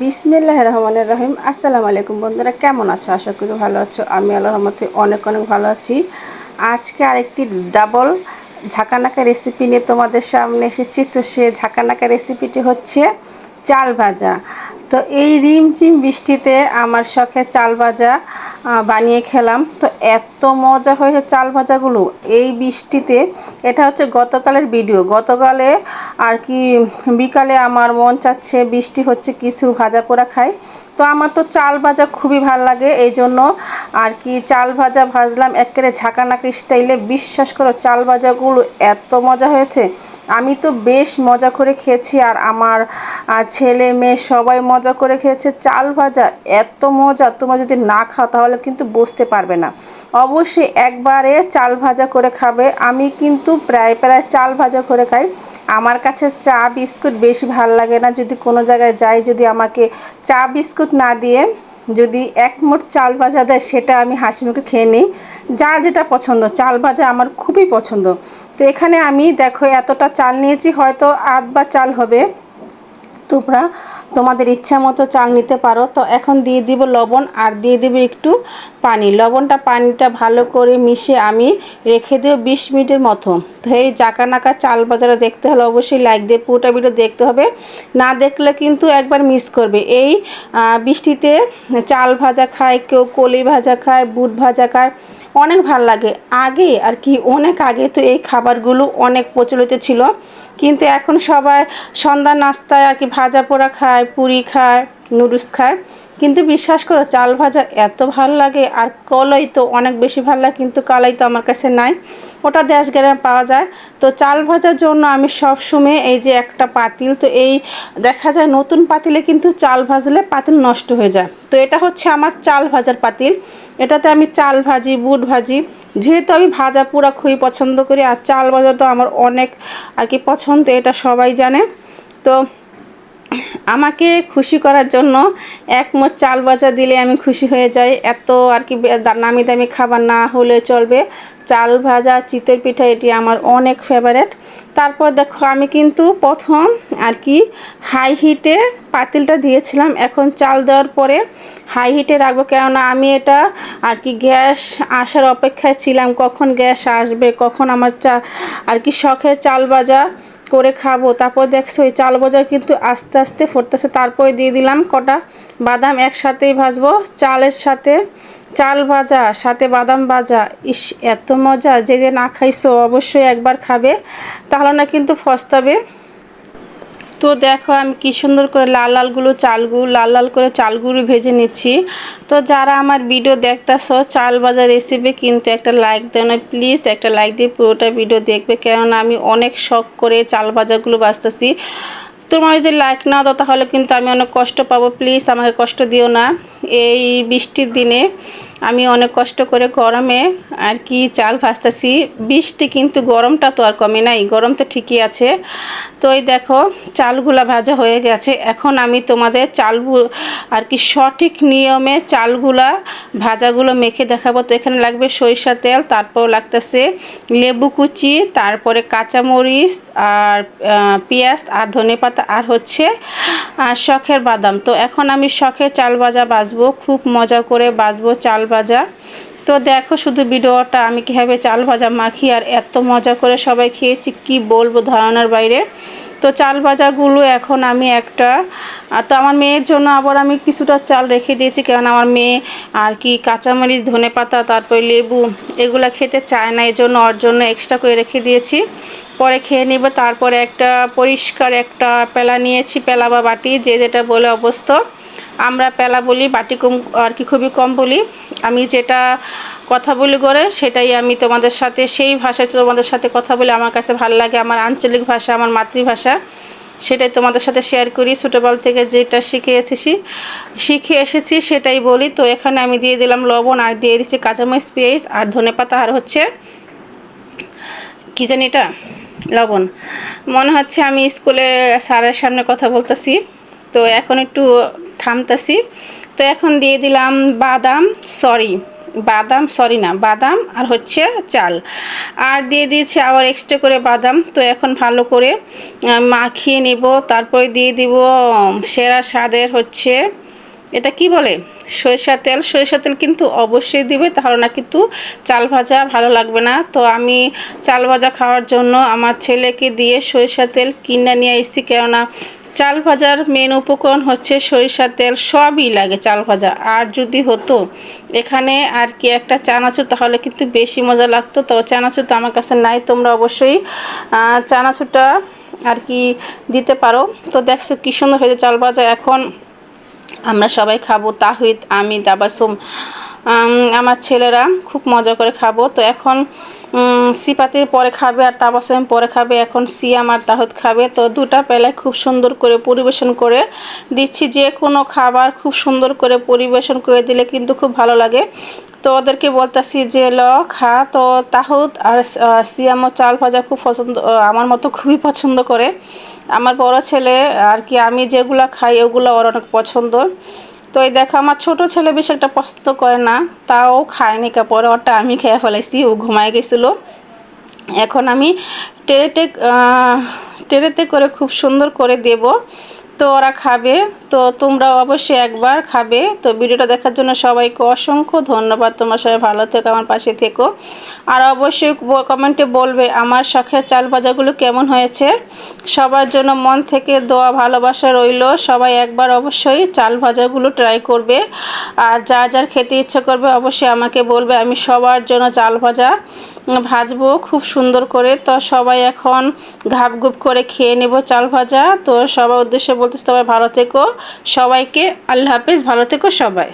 বিসমিল্লাহ রহমানের রহিম। আসসালামু আলাইকুম বন্ধুরা, কেমন আছো? আশা করি ভালো আছো। আমি আল্লাহ রহমতে অনেক অনেক ভালো আছি। আজকে আরেকটি ডাবল ঝাঁকানাকা রেসিপি নিয়ে তোমাদের সামনে এসেছি। তো সে ঝাঁকানাকা রেসিপিটি হচ্ছে চাল ভাজা। তো এই রিমঝিম বৃষ্টিতে আমার শখের চাল ভাজা বানিয়ে খেলাম। তো এত মজা হয়েছে চাল ভাজাগুলো। এই বৃষ্টিতে, এটা হচ্ছে গতকালের ভিডিও। গতকালে আর কি বিকালে আমার মন চাচ্ছে বৃষ্টি হচ্ছে কিছু ভাজা পোড়া খাই। তো আমার তো চাল ভাজা খুবই ভালো লাগে। এই জন্য আর কি চাল ভাজা ভাজলাম একেবারে ঝাঁকানাকি স্টাইলে। বিশ্বাস করো, চাল ভাজাগুলো এত মজা হয়েছে। আমি তো বেশ মজা করে খেয়েছি আর আমার ছেলে মেয়ে সবাই মজা করে খেয়েছে। চাল ভাজা এত মজা, তোমরা যদি না খাও তাহলে কিন্তু বুঝতে পারবে না। অবশ্যই একবারে চাল ভাজা করে খাবে। আমি কিন্তু প্রায় প্রায় চাল ভাজা করে খাই। আমার কাছে চা বিস্কুট বেশি ভালো লাগে না। যদি কোনো জায়গায় যাই, যদি আমাকে চা বিস্কুট না দিয়ে যদি এক মোট চাল ভাজা দেয়, সেটা আমি হাসি মুখে খেয়ে নিই। যা যেটা পছন্দ, চাল ভাজা আমার খুবই পছন্দ। তো এখানে আমি দেখো এতটা চাল নিয়েছি হয়তো আধ বা চাল হবে। তোমরা তোমাদের ইচ্ছা মতো চাল নিতে পারো। তো এখন দিয়ে দিব লবণ আর দিয়ে দিব একটু পানি। লবণটা পানিটা ভালো করে মিশে আমি রেখে দেবো বিশ মিনিটের মতো। তো এই জাকানাকা চাল বাজারে দেখতে হলে অবশ্যই লাইক দিয়ে পুরোটা ভিডিও দেখতে হবে। না দেখলে কিন্তু একবার মিস করবে। এই বৃষ্টিতে চাল ভাজা খায়, কেউ কলি ভাজা খায়, বুট ভাজা খায়, অনেক ভালো লাগে। আগে আর কি, অনেক আগে তো এই খাবারগুলো অনেক প্রচলিত ছিল। কিন্তু এখন সবাই সন্ধ্যা নাস্তায় আর কি ভাজা পোড়া খায় পুরি খায়, নুডলস খায়। কিন্তু বিশ্বাস করো, চাল ভাজা এত ভালো লাগে, আর কলাই তো অনেক বেশি ভালো লাগে, কিন্তু কালাই তো আমার কাছে নাই। ওটা দেশ গ্রামে পাওয়া যায়। তো চাল ভাজার জন্য আমি সব সময় এই যে একটা পাতিল, তো এই দেখা যায় নতুন পাতিলে কিন্তু চাল ভাজলে পাতিল নষ্ট হয়ে যায়। তো এটা হচ্ছে আমার চাল ভাজার পাতিল। এটাতে আমি চাল ভাজি, বুট ভাজি, যেহেতু আমি ভাজা পুরা খুবই পছন্দ করি, আর চাল ভাজা তো আমার অনেক আর কি পছন্দ, এটা সবাই জানে। তো আমাকে খুশি করার জন্য এক মোট চাল ভাজা দিলে আমি খুশি হয়ে যাই। এত আর কি নামি দামি খাবার না হলে চলবে। চাল ভাজা, চিতই পিঠা, এটি আমার অনেক ফেভারেট তারপর দেখো, আমি কিন্তু প্রথম আর কি হাই হিটে পাতিলটা দিয়েছিলাম। এখন চাল দেওয়ার পরে হাই হিটে রাখব। কেননা আমি এটা আর কি গ্যাস আসার অপেক্ষায় ছিলাম। কখন গ্যাস আসবে, কখন আমার চা আর কি শখের চাল ভাজা করে খাব। তারপর দেখছ ওই চাল ভাজা কিন্তু আস্তে আস্তে ফুটতেছে। তারপরে দিয়ে দিলাম কটা বাদাম একসাথেই ভাজবো। চালের সাথে চাল ভাজা, সাথে বাদাম ভাজা। ইস, এত মজা! যে যে না খাইছো অবশ্যই একবার খাবে। তাহলে না কিন্তু ফস্তাবে। তো দেখো আমি কি সুন্দর করে লাল লালগুলো চালগুলো লাল লাল করে চালগুলো ভেজে নিচ্ছি। তো যারা আমার ভিডিও দেখতেছ, চাল বাজার রেসিপি কিন্তু একটা লাইক দেও না প্লিজ একটা লাইক দিয়ে পুরোটা ভিডিও দেখবে। কেননা আমি অনেক শখ করে চাল বাজারগুলো বাঁচতেছি তোমার যদি লাইক না দাও, তাহলে কিন্তু আমি অনেক কষ্ট পাবো। প্লিজ আমাকে কষ্ট দিও না। এই বৃষ্টির দিনে আমি অনেক কষ্ট করে গরমে আর কি চাল ভাজতেছি। বৃষ্টি কিন্তু গরমটা তো আর কমে নাই, গরম তো ঠিকই আছে। তো এই দেখো, চালগুলা ভাজা হয়ে গেছে। এখন আমি তোমাদের চাল আর কি সঠিক নিয়মে চালগুলা ভাজাগুলো মেখে দেখাবো। তো এখানে লাগবে সরিষা তেল, তারপর লাগতেছে লেবু কুচি, তারপরে কাঁচামরিচ আর পেঁয়াজ আর ধনেপাতা আর হচ্ছে শখের বাদাম। তো এখন আমি শখের চাল ভাজা বাজবো, খুব মজা করে বাজবো চাল ভাজা। তো দেখো শুধু ভিডিওটা, আমি কীভাবে চাল ভাজা মাখি আর এত মজা করে সবাই খেয়েছি, কি বলব ধারণার বাইরে। তো চাল ভাজাগুলো এখন আমি একটা তো আমার মেয়ের জন্য আবার আমি কিছুটা চাল রেখে দিয়েছি কারণ আমার মেয়ে আর কি কাঁচামরিচ, ধনে পাতা, তারপরে লেবু, এগুলো খেতে চায় না এই জন্য ওর জন্য এক্সট্রা করে রেখে দিয়েছি। পরে খেয়ে নেবে, তারপরে একটা পরিষ্কার একটা পেলা নিয়েছি, পেলা বা বাটি, যে যেটা বলে অবস্থা আমরা পেলা বলি, বাটি কম আর কি খুবই কম বলি। আমি যেটা কথা বলি করে সেটাই আমি তোমাদের সাথে, সেই ভাষায় তোমাদের সাথে কথা বলে আমার কাছে ভালো লাগে, আমার আঞ্চলিক ভাষা, আমার মাতৃভাষা, সেটাই তোমাদের সাথে শেয়ার করি। ছোটোবেলা থেকে যেটা শিখে এসেছি শিখে এসেছি, সেটাই বলি। তো এখানে আমি দিয়ে দিলাম লবণ আর দিয়ে দিচ্ছি কাঁচামরিচ, পেঁয়াজ আর ধনেপাতা আর হচ্ছে কী জানি এটা? লবণ। মনে হচ্ছে আমি স্কুলে স্যারের সামনে কথা বলতেছি। তো এখন একটু থামতাছি। তো এখন দিয়ে দিলাম বাদাম সরি বাদাম সরি না, বাদাম আর হচ্ছে চাল। আর দিয়ে দিয়েছি আবার এক্সট্রা করে বাদাম। তো এখন ভালো করে মাখিয়ে নেব। তারপরে দিয়ে দিব সেরা স্বাদের হচ্ছে, এটা কি বলে? সরিষা তেল। সরিষা তেল কিন্তু অবশ্যই দিবে, তাহলে না কিন্তু চাল ভাজা ভালো লাগবে না। তো আমি চাল ভাজা খাওয়ার জন্য আমার ছেলেকে দিয়ে সরিষা তেল কিনে নিয়ে এসেছি কেননা চাল ভাজার মেন উপকরণ হচ্ছে সরিষার তেল, সবই লাগে চাল ভাজা। আর যদি হতো, এখানে আর কি একটা চানাচুর, তাহলে কিন্তু বেশি মজা লাগতো। তো চানাচুর তো আমার কাছে নাই, তোমরা অবশ্যই চানাচুরটা আর কি দিতে পারো। তো দেখছ কী সুন্দর হয়েছে চাল ভাজা। এখন আমরা সবাই খাব, তাহিদ আমি দাবাসুম আমার ছেলেরা খুব মজা করে খাব। তো এখন সিপাতি পরে খাবে আর তাবাসুম পরে খাবে। এখন সিয়াম আর তাহিদ খাবে। তো দুটা পেলায় খুব সুন্দর করে পরিবেশন করে দিচ্ছি। যে কোনো খাবার খুব সুন্দর করে পরিবেশন করে দিলে কিন্তু খুব ভালো লাগে। তো ওদেরকে বলতেছি যে, ল, খা। তো তাহুদ আর সিয়ামও চাল ভাজা খুব পছন্দ আমার মতো খুবই পছন্দ করে। আমার বড় ছেলে, আর কি আমি যেগুলো খাই ওগুলো ওর অনেক পছন্দ। তো এই দেখো, আমার ছোট ছেলে বেশি একটা পছন্দ করে না, তাও খায়নি কাপড়, ওটা আমি খেয়ে ফেলাইছি, ও ঘুমায় গেছিল। এখন আমি টেরেটে টেরেতে করে খুব সুন্দর করে দেব। তো ওরা খাবে। তো তোমরা অবশ্যই একবার খাবে। তো ভিডিওটা দেখার জন্য সবাইকে অসংখ্য ধন্যবাদ। তোমরা সবাই ভালো থেকো, আমার পাশে থেকো। আর অবশ্যই কমেন্টে বলবে আমার শখের চাল ভাজাগুলো কেমন হয়েছে। সবার জন্য মন থেকে দোয়া, ভালোবাসা রইল। সবাই একবার অবশ্যই চাল ভাজাগুলো ট্রাই করবে। আর যা যার খেতে ইচ্ছে করবে অবশ্যই আমাকে বলবে, আমি সবার জন্য চাল ভাজা ভাজবো খুব সুন্দর করে। তো সবাই এখন ঘাপ গুপ করে খেয়ে নেব চাল ভাজা। তো সবার উদ্দেশ্যে বলতেছি সবাই ভালো থেকো। সবাইকে আল্লাহ হাফিজ ভালো থেকো সবাই।